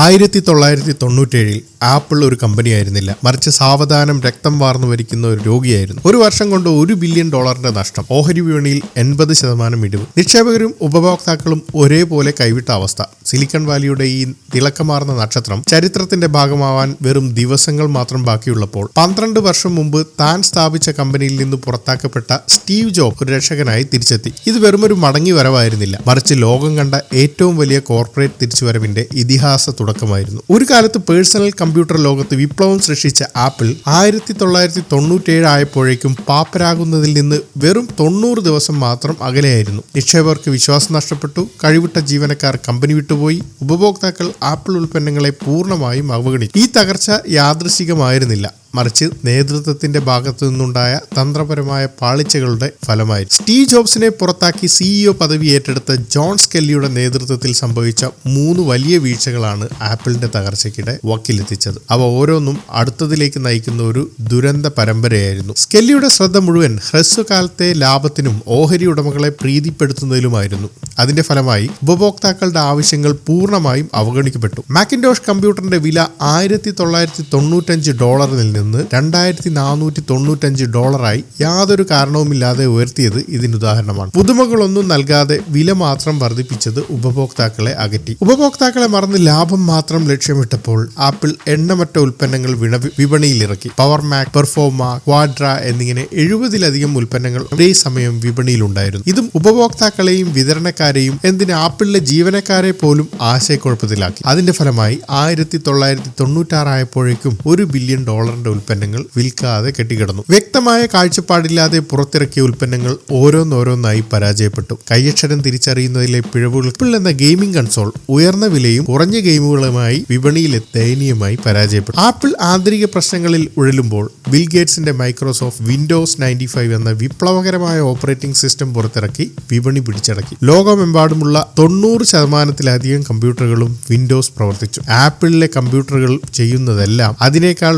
ആയിരത്തി തൊള്ളായിരത്തി തൊണ്ണൂറ്റേഴിൽ ആപ്പിൾ ഒരു കമ്പനി ആയിരുന്നില്ല മറിച്ച് സാവധാനം രക്തം വാർന്നു വരിക്കുന്ന ഒരു രോഗിയായിരുന്നു. ഒരു വർഷം കൊണ്ട് ഒരു ബില്യൺ ഡോളറിന്റെ നഷ്ടം. ഓഹരി വിപണിയിൽ എൺപത് ശതമാനം ഇടിവ്. നിക്ഷേപകരും ഉപഭോക്താക്കളും ഒരേപോലെ കൈവിട്ട അവസ്ഥ. സിലിക്കൺ വാലിയുടെ ഈ തിളക്കമാർന്ന നക്ഷത്രം ചരിത്രത്തിന്റെ ഭാഗമാവാൻ വെറും ദിവസങ്ങൾ മാത്രം ബാക്കിയുള്ളപ്പോൾ പന്ത്രണ്ട് വർഷം മുമ്പ് താൻ സ്ഥാപിച്ച കമ്പനിയിൽ നിന്ന് പുറത്താക്കപ്പെട്ട സ്റ്റീവ് ജോബ് ഒരു രക്ഷകനായി തിരിച്ചെത്തി. ഇത് വെറുമൊരു മടങ്ങി വരവായിരുന്നില്ല മറിച്ച് ലോകം കണ്ട ഏറ്റവും വലിയ കോർപ്പറേറ്റ് തിരിച്ചുവരവിന്റെ ഇതിഹാസ തുടക്കമായിരുന്നു. ഒരു കാലത്ത് പേഴ്സണൽ കമ്പ്യൂട്ടർ ലോകത്ത് വിപ്ലവം സൃഷ്ടിച്ച ആപ്പിൾ ആയിരത്തി തൊള്ളായിരത്തി തൊണ്ണൂറ്റേഴ് ആയപ്പോഴേക്കും പാപ്പരാകുന്നതിൽ നിന്ന് വെറും തൊണ്ണൂറ് ദിവസം മാത്രം അകലെയായിരുന്നു. നിക്ഷേപകർക്ക് വിശ്വാസം നഷ്ടപ്പെട്ടു. കഴിവിട്ട ജീവനക്കാർ കമ്പനി വിട്ടുപോയി. ഉപഭോക്താക്കൾ ആപ്പിൾ ഉൽപ്പന്നങ്ങളെ പൂർണമായും അവഗണിച്ചു. ഈ തകർച്ച യാദൃശികമായിരുന്നില്ല. മറിച്ച് നേതൃത്വത്തിന്റെ ഭാഗത്തു നിന്നുണ്ടായ തന്ത്രപരമായ പാളിച്ചകളുടെ ഫലമായി. സ്റ്റീവ് ജോബ്സിനെ പുറത്താക്കി സിഇഒ പദവി ഏറ്റെടുത്ത ജോൺ സ്കെല്ലിയുടെ നേതൃത്വത്തിൽ സംഭവിച്ച മൂന്ന് വലിയ വീഴ്ചകളാണ് ആപ്പിളിന്റെ തകർച്ചയ്ക്കിടെ വക്കിലെത്തിച്ചത്. അവ ഓരോന്നും അടുത്തതിലേക്ക് നയിക്കുന്ന ഒരു ദുരന്ത പരമ്പരയായിരുന്നു. സ്കെല്ലിയുടെ ശ്രദ്ധ മുഴുവൻ ഹ്രസ്വകാലത്തെ ലാഭത്തിനും ഓഹരി ഉടമകളെ പ്രീതിപ്പെടുത്തുന്നതിലുമായിരുന്നു. അതിന്റെ ഫലമായി ഉപഭോക്താക്കളുടെ ആവശ്യങ്ങൾ പൂർണമായും അവഗണിക്കപ്പെട്ടു. മാക്കിൻഡോഷ് കമ്പ്യൂട്ടറിന്റെ വില ആയിരത്തി തൊള്ളായിരത്തി തൊണ്ണൂറ്റഞ്ച് ഡോളറിൽ നിന്ന് രണ്ടായിരത്തി നാനൂറ്റി തൊണ്ണൂറ്റഞ്ച് ഡോളറായി യാതൊരു കാരണവുമില്ലാതെ ഉയർത്തിയത് ഇതിന് ഉദാഹരണമാണ്. പുതുമകളൊന്നും നൽകാതെ വില മാത്രം വർദ്ധിപ്പിച്ചത് ഉപഭോക്താക്കളെ അകറ്റി. ഉപഭോക്താക്കളെ മറന്ന് ലാഭം മാത്രം ലക്ഷ്യമിട്ടപ്പോൾ ആപ്പിൾ എണ്ണമറ്റ ഉൽപ്പന്നങ്ങൾ വിപണിയിലിറക്കി. പവർ മാക് പെർഫോമ ക്വാഡ്ര എന്നിങ്ങനെ എഴുപതിലധികം ഉൽപ്പന്നങ്ങൾ ഒരേ സമയം വിപണിയിലുണ്ടായിരുന്നു. ഇതും ഉപഭോക്താക്കളെയും വിതരണക്കാരെയും എന്തിന് ആപ്പിളിലെ ജീവനക്കാരെ പോലും ആശയക്കുഴപ്പത്തിലാക്കി. അതിന്റെ ഫലമായി ആയിരത്തി തൊള്ളായിരത്തി തൊണ്ണൂറ്റാറായപ്പോഴേക്കും ഒരു ബില്യൺ ഡോളറിന്റെ ഉൽപ്പന്നങ്ങൾ വിൽക്കാതെ കെട്ടിക്കിടന്നു. വ്യക്തമായ കാഴ്ചപ്പാടില്ലാതെ പുറത്തിറക്കിയ ഉൽപ്പന്നങ്ങൾ ഓരോന്നോരോന്നായി പരാജയപ്പെട്ടു. കൈയക്ഷരം തിരിച്ചറിയുന്നതിലെ പിഴവുകൾ എന്ന ഗെയിമിംഗ് കൺസോൾ ഉയർന്ന വിലയും കുറഞ്ഞ ഗെയിമുകളുമായി വിപണിയിലെ ദയനീയമായി പരാജയപ്പെട്ടു. ആപ്പിൾ ആന്തരിക പ്രശ്നങ്ങളിൽ ഉഴലുമ്പോൾ ബിൽ ഗേറ്റ്സിന്റെ മൈക്രോസോഫ്റ്റ് വിൻഡോസ് നയന്റി ഫൈവ് എന്ന വിപ്ലവകരമായ ഓപ്പറേറ്റിംഗ് സിസ്റ്റം പുറത്തിറക്കി വിപണി പിടിച്ചടക്കി. ലോകമെമ്പാടുമുള്ള തൊണ്ണൂറ് ശതമാനത്തിലധികം കമ്പ്യൂട്ടറുകളും വിൻഡോസ് പ്രവർത്തിച്ചു. ആപ്പിളിലെ കമ്പ്യൂട്ടറുകൾ ചെയ്യുന്നതെല്ലാം അതിനേക്കാൾ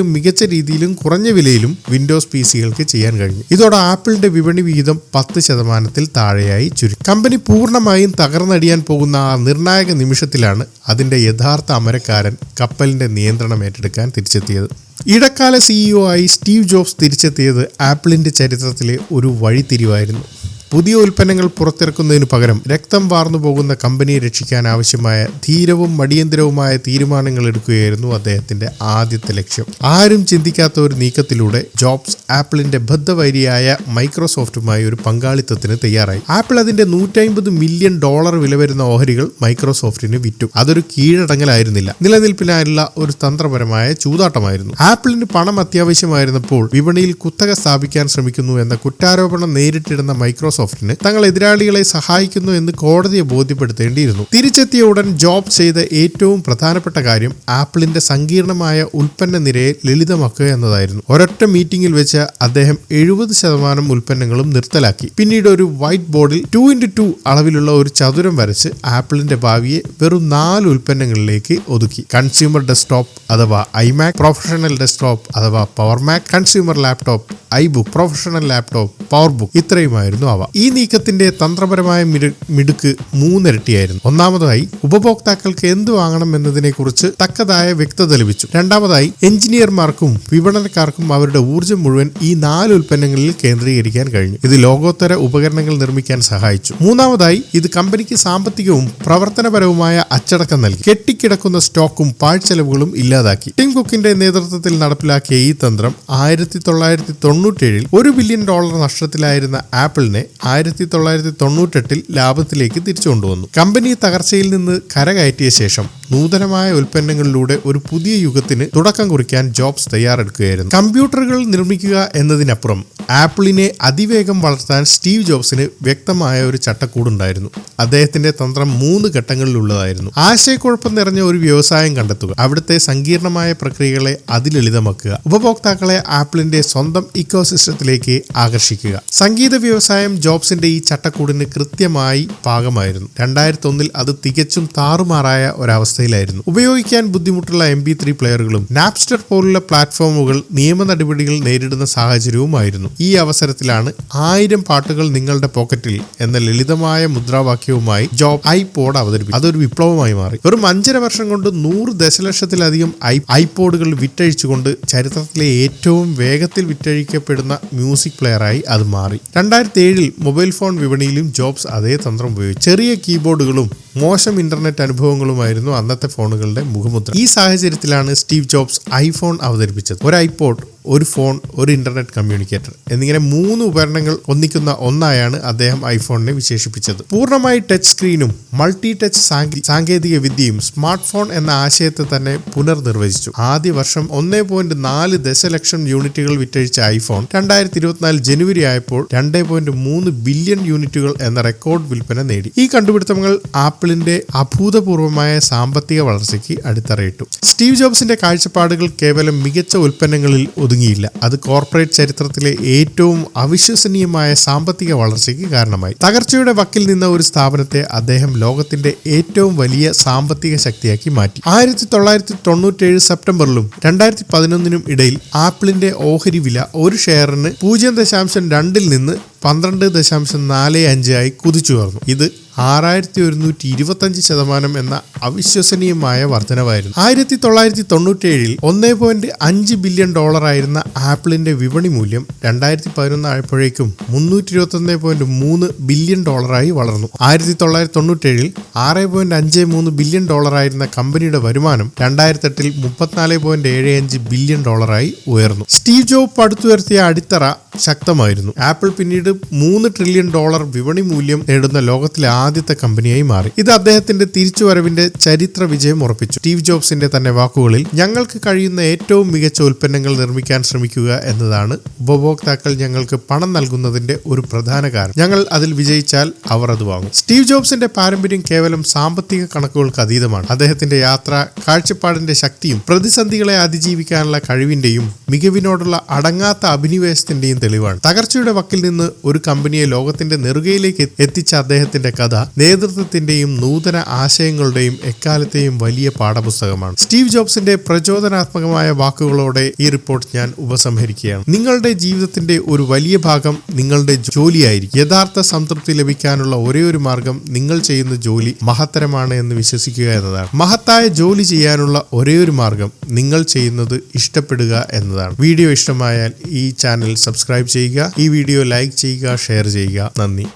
വേഗത്തിലും മികച്ച രീതിയിലും കുറഞ്ഞ വിലയിലും വിൻഡോസ് പി സികൾക്ക് ചെയ്യാൻ കഴിഞ്ഞു. ഇതോടെ ആപ്പിളിന്റെ വിപണി വിഹിതം പത്ത് ശതമാനത്തിൽ താഴെയായി ചുരുക്കി. കമ്പനി പൂർണമായും തകർന്നടിയാൻ പോകുന്ന ആ നിർണായക നിമിഷത്തിലാണ് അതിന്റെ യഥാർത്ഥ അമരക്കാരൻ കപ്പലിന്റെ നിയന്ത്രണം ഏറ്റെടുക്കാൻ തിരിച്ചെത്തിയത്. ഇടക്കാല സിഇഒ ആയി സ്റ്റീവ് ജോബ്സ് തിരിച്ചെത്തിയത് ആപ്പിളിന്റെ ചരിത്രത്തിലെ ഒരു വഴിത്തിരിവായിരുന്നു. പുതിയ ഉൽപ്പന്നങ്ങൾ പുറത്തിറക്കുന്നതിനു പകരം രക്തം വാർന്നു പോകുന്ന കമ്പനിയെ രക്ഷിക്കാൻ ആവശ്യമായ ധീരവും മടിയന്തരവുമായ തീരുമാനങ്ങൾ എടുക്കുകയായിരുന്നു അദ്ദേഹത്തിന്റെ ആദ്യത്തെ ലക്ഷ്യം. ആരും ചിന്തിക്കാത്ത ഒരു നീക്കത്തിലൂടെ ജോബ്സ് ആപ്പിളിന്റെ ബദ്ധവൈരിയായ മൈക്രോസോഫ്റ്റുമായി ഒരു പങ്കാളിത്തത്തിന് തയ്യാറായി. ആപ്പിൾ അതിന്റെ നൂറ്റമ്പത് മില്യൺ ഡോളർ വില വരുന്ന ഓഹരികൾ മൈക്രോസോഫ്റ്റിന് വിറ്റു. അതൊരു കീഴടങ്ങലായിരുന്നില്ല. നിലനിൽപ്പിനായുള്ള ഒരു തന്ത്രപരമായ ചൂതാട്ടമായിരുന്നു. ആപ്പിളിന് പണം അത്യാവശ്യമായിരുന്നപ്പോൾ വിപണിയിൽ കുത്തക സ്ഥാപിക്കാൻ ശ്രമിക്കുന്നു എന്ന കുറ്റാരോപണം നേരിട്ടിരുന്ന മൈക്രോസോഫ്റ്റിന് തങ്ങൾ എതിരാളികളെ സഹായിക്കുന്നു എന്ന് കോടതിയെ ബോധ്യപ്പെടുത്തേണ്ടിയിരുന്നു. തിരിച്ചെത്തിയ ഉടൻ ജോബ് ചെയ്ത ഏറ്റവും പ്രധാനപ്പെട്ട കാര്യം ആപ്പിളിന്റെ സങ്കീർണമായ ഉൽപ്പന്ന നിരയെ ലളിതമാക്കുക എന്നതായിരുന്നു. ഒരൊറ്റ മീറ്റിംഗിൽ വെച്ച് അദ്ദേഹം എഴുപത് ശതമാനം ഉൽപ്പന്നങ്ങളും നിർത്തലാക്കി. പിന്നീട് ഒരു വൈറ്റ് ബോർഡിൽ ടു ഇന്റു ടു അളവിലുള്ള ഒരു ചതുരം വരച്ച് ആപ്പിളിന്റെ ഭാവിയെ വെറും നാല് ഉൽപ്പന്നങ്ങളിലേക്ക് ഒതുക്കി. കൺസ്യൂമർ ഡെസ്ക്ടോപ്പ് അഥവാ ഐമാക് പ്രൊഫഷണൽ ഡെസ്ക്ടോപ്പ് അഥവാ Power Mac consumer laptop iBook professional laptop PowerBook ഇത്രയുമായിരുന്നു അവ. ഈ നീക്കത്തിന്റെ തന്ത്രപരമായ മിടുക്ക് മൂന്നിരട്ടിയായിരുന്നു. ഒന്നാമതായി ഉപഭോക്താക്കൾക്ക് എന്ത് വാങ്ങണം എന്നതിനെക്കുറിച്ച് തക്കതായ വ്യക്തത ലഭിച്ചു. രണ്ടാമതായി എഞ്ചിനീയർമാർക്കും വിപണനക്കാർക്കും അവരുടെ ഊർജം മുഴുവൻ ഈ നാല് ഉൽപ്പന്നങ്ങളിൽ കേന്ദ്രീകരിക്കാൻ കഴിഞ്ഞു. ഇത് ലോകോത്തര ഉപകരണങ്ങൾ നിർമ്മിക്കാൻ സഹായിച്ചു. മൂന്നാമതായി ഇത് കമ്പനിക്ക് സാമ്പത്തികവും പ്രവർത്തനപരവുമായ അച്ചടക്കം നൽകി. കെട്ടിക്കിടക്കുന്ന സ്റ്റോക്കും പാഴ്ചെലവുകളും ഇല്ലാതാക്കി. ടിം കുക്കിന്റെ നേതൃത്വത്തിൽ നടപ്പിലാക്കിയ ഈ തന്ത്രം ആയിരത്തി തൊള്ളായിരത്തി തൊണ്ണൂറ്റേഴിൽ ഒരു ബില്യൺ ഡോളർ നഷ്ടത്തിലായിരുന്ന ആപ്പിളിനെ ആയിരത്തി തൊള്ളായിരത്തി തൊണ്ണൂറ്റെട്ടിൽ ലാഭത്തിലേക്ക് തിരിച്ചു കൊണ്ടുവന്നു. കമ്പനി തകർച്ചയിൽ നിന്ന് കരകയറ്റിയ ശേഷം നൂതനമായ ഉൽപ്പന്നങ്ങളിലൂടെ ഒരു പുതിയ യുഗത്തിന് തുടക്കം കുറിക്കാൻ ജോബ്സ് തയ്യാറെടുക്കുകയായിരുന്നു. കമ്പ്യൂട്ടറുകൾ നിർമ്മിക്കുക എന്നതിനപ്പുറം ആപ്പിളിനെ അതിവേഗം വളർത്താൻ സ്റ്റീവ് ജോബ്സിന് വ്യക്തമായ ഒരു ചട്ടക്കൂടുണ്ടായിരുന്നു. അദ്ദേഹത്തിന്റെ തന്ത്രം മൂന്ന് ഘട്ടങ്ങളിലുള്ളതായിരുന്നു. ആശയക്കുഴപ്പം നിറഞ്ഞ ഒരു വ്യവസായം കണ്ടെത്തുക അവിടുത്തെ സങ്കീർണമായ പ്രക്രിയകളെ അതിലളിതമാക്കുക ഉപഭോക്താക്കളെ ആപ്പിളിന്റെ സ്വന്തം ഇക്കോസിസ്റ്റത്തിലേക്ക് ആകർഷിക്കുക. സംഗീത വ്യവസായം ജോബ്സിന്റെ ഈ ചട്ടക്കൂടിന് കൃത്യമായി പാകമായിരുന്നു രണ്ടായിരത്തി ഒന്നിൽ അത് തികച്ചും താറുമാറായ ഒരവസ്ഥയിലായിരുന്നു. ഉപയോഗിക്കാൻ ബുദ്ധിമുട്ടുള്ള എം ബി ത്രീ പ്ലെയറുകളും നാപ്സ്റ്റർ പോലുള്ള പ്ലാറ്റ്ഫോമുകൾ നിയമ നടപടികൾ നേരിടുന്ന സാഹചര്യവുമായിരുന്നു. ഈ അവസരത്തിലാണ് ആയിരം പാട്ടുകൾ നിങ്ങളുടെ പോക്കറ്റിൽ എന്ന ലളിതമായ മുദ്രാവാക്യവുമായി ജോബ് ഐ പോഡ് അവതരിപ്പിച്ചു അതൊരു വിപ്ലവമായി മാറി. വെറും അഞ്ചര വർഷം കൊണ്ട് നൂറ് ദശലക്ഷത്തിലധികം ഐ ഐപോഡുകൾ വിറ്റഴിച്ചുകൊണ്ട് ചരിത്രത്തിലെ ഏറ്റവും വേഗത്തിൽ വിറ്റഴിക്കപ്പെടുന്ന മ്യൂസിക് പ്ലെയറായി അത് മാറി. രണ്ടായിരത്തി ഏഴിൽ മൊബൈൽ ഫോൺ വിപണിയിലും ജോബ്സ് അതേ തന്ത്രം ഉപയോഗിച്ചു. ചെറിയ കീബോർഡുകളും മോശം ഇന്റർനെറ്റ് അനുഭവങ്ങളുമായിരുന്നു അന്നത്തെ ഫോണുകളുടെ മുഖമുദ്ര. ഈ സാഹചര്യത്തിലാണ് സ്റ്റീവ് ജോബ്സ് ഐഫോൺ അവതരിപ്പിച്ചത്. ഒരു ഐപോഡ് ഒരു ഫോൺ ഒരു ഇന്റർനെറ്റ് കമ്മ്യൂണിക്കേറ്റർ എന്നിങ്ങനെ മൂന്ന് ഉപകരണങ്ങൾ ഒന്നിക്കുന്ന ഒന്നായാണ് അദ്ദേഹം ഐഫോണിനെ വിശേഷിപ്പിച്ചത്. പൂർണമായി ടച്ച് സ്ക്രീനും മൾട്ടി ടച്ച് സാങ്കേതിക വിദ്യയും സ്മാർട്ട് ഫോൺ എന്ന ആശയത്തെ തന്നെ പുനർനിർവചിച്ചു. ആദ്യ വർഷം ഒന്നേ പോയിന്റ് നാല് ദശലക്ഷം യൂണിറ്റുകൾ വിറ്റഴിച്ച ഐഫോൺ രണ്ടായിരത്തി ഇരുപത്തിനാല് ജനുവരി ആയപ്പോൾ രണ്ടേ പോയിന്റ് മൂന്ന് ബില്യൺ യൂണിറ്റുകൾ എന്ന റെക്കോർഡ് വിൽപ്പന നേടി. ഈ കണ്ടുപിടുത്തങ്ങൾ ആപ്പിളിന്റെ അഭൂതപൂർവമായ സാമ്പത്തിക വളർച്ചയ്ക്ക് അടിത്തറയിട്ടു. സ്റ്റീവ് ജോബ്സിന്റെ കാഴ്ചപ്പാടുകൾ കേവലം മികച്ച ഉൽപ്പന്നങ്ങളിൽ ഒതുങ്ങിയില്ല. അത് കോർപ്പറേറ്റ് ചരിത്രത്തിലെ ഏറ്റവും അവിശ്വസനീയമായ സാമ്പത്തിക വളർച്ചയ്ക്ക് കാരണമായി. തകർച്ചയുടെ വക്കിൽ നിന്ന ഒരു സ്ഥാപനത്തെ അദ്ദേഹം ലോകത്തിന്റെ ഏറ്റവും വലിയ സാമ്പത്തിക ശക്തിയാക്കി മാറ്റി. ആയിരത്തി തൊള്ളായിരത്തി തൊണ്ണൂറ്റേഴ് സെപ്റ്റംബറിലും രണ്ടായിരത്തി പതിനൊന്നിനും ഇടയിൽ ആപ്പിളിന്റെ ഓഹരി വില ഒരു ഷെയറിന് പൂജ്യം ദശാംശം രണ്ടിൽ നിന്ന് പന്ത്രണ്ട് ദശാംശം നാല് അഞ്ചായി കുതിച്ചുയർന്നു. ഇത് ആറായിരത്തി ഒരുന്നൂറ്റി ഇരുപത്തഞ്ച് ശതമാനം എന്ന അവിശ്വസനീയമായ വർധനവായിരുന്നു. ആയിരത്തി തൊള്ളായിരത്തി തൊണ്ണൂറ്റേഴിൽ ഒന്നേ പോയിന്റ് അഞ്ച് ബില്യൺ ഡോളർ ആയിരുന്ന ആപ്പിളിന്റെ വിപണി മൂല്യം രണ്ടായിരത്തി പതിനൊന്ന് ആയപ്പോഴേക്കും മുന്നൂറ്റി ഇരുപത്തി ഒന്നേ പോയിന്റ് മൂന്ന് ബില്യൺ ഡോളറായി വളർന്നു. ആയിരത്തി തൊള്ളായിരത്തി തൊണ്ണൂറ്റേഴിൽ ആറ് പോയിന്റ് അഞ്ച് മൂന്ന് ബില്യൺ ഡോളറായിരുന്ന കമ്പനിയുടെ വരുമാനം രണ്ടായിരത്തി എട്ടിൽ മുപ്പത്തിനാല് പോയിന്റ് ഏഴ് അഞ്ച് ബില്യൺ ഡോളറായി ഉയർന്നു. സ്റ്റീവ് ജോബ് പടുത്തുയർത്തിയ അടിത്തറ ശക്തമായിരുന്നു. ആപ്പിൾ പിന്നീട് മൂന്ന് ട്രില്യൺ ഡോളർ വിപണി മൂല്യം നേടുന്ന ലോകത്തിലെ ആദ്യത്തെ കമ്പനിയായി മാറി. ഇത് അദ്ദേഹത്തിന്റെ തിരിച്ചുവരവിന്റെ ചരിത്ര വിജയം ഉറപ്പിച്ചു. സ്റ്റീവ് ജോബ്സിന്റെ തന്നെ വാക്കുകളിൽ ഞങ്ങൾക്ക് കഴിയുന്ന ഏറ്റവും മികച്ച ഉൽപ്പന്നങ്ങൾ നിർമ്മിക്കാൻ ശ്രമിക്കുക എന്നതാണ് ഉപഭോക്താക്കൾ ഞങ്ങൾക്ക് പണം നൽകുന്നതിന്റെ ഒരു പ്രധാന കാരണം. ഞങ്ങൾ അതിൽ വിജയിച്ചാൽ അവർ അത് വാങ്ങും. സ്റ്റീവ് ജോബ്സിന്റെ പാരമ്പര്യം കേവലം സാമ്പത്തിക കണക്കുകൾക്ക് അതീതമാണ്. അദ്ദേഹത്തിന്റെ യാത്ര കാഴ്ചപ്പാടിന്റെ ശക്തിയും പ്രതിസന്ധികളെ അതിജീവിക്കാനുള്ള കഴിവിന്റെയും മികവിനോടുള്ള അടങ്ങാത്ത അഭിനിവേശത്തിന്റെയും തെളിവാണ്. തകർച്ചയുടെ വക്കിൽ നിന്ന് ഒരു കമ്പനിയെ ലോകത്തിന്റെ നെറുകയിലേക്ക് എത്തിച്ച അദ്ദേഹത്തിന്റെ കഥ നേതൃത്വത്തിന്റെയും നൂതന ആശയങ്ങളുടെയും എക്കാലത്തെയും വലിയ പാഠപുസ്തകമാണ്. സ്റ്റീവ് ജോബ്സിന്റെ പ്രചോദനാത്മകമായ വാക്കുകളോടെ ഈ റിപ്പോർട്ട് ഞാൻ ഉപസംഹരിക്കുകയാണ്. നിങ്ങളുടെ ജീവിതത്തിന്റെ ഒരു വലിയ ഭാഗം നിങ്ങളുടെ ജോലിയായിരിക്കും. യഥാർത്ഥ സംതൃപ്തി ലഭിക്കാനുള്ള ഒരേ ഒരു മാർഗം നിങ്ങൾ ചെയ്യുന്ന ജോലി മഹത്തരമാണ് എന്ന് വിശ്വസിക്കുക എന്നതാണ്. മഹത്തായ ജോലി ചെയ്യാനുള്ള ഒരേ ഒരു മാർഗം നിങ്ങൾ ചെയ്യുന്നത് ഇഷ്ടപ്പെടുക എന്നതാണ്. വീഡിയോ ഇഷ്ടമായാൽ ഈ ചാനൽ സബ്സ്ക്രൈബ് ചെയ്യുക. ഈ വീഡിയോ ലൈക്ക് ചെയ്യുക ഷെയർ ചെയ്യുക. നന്ദി.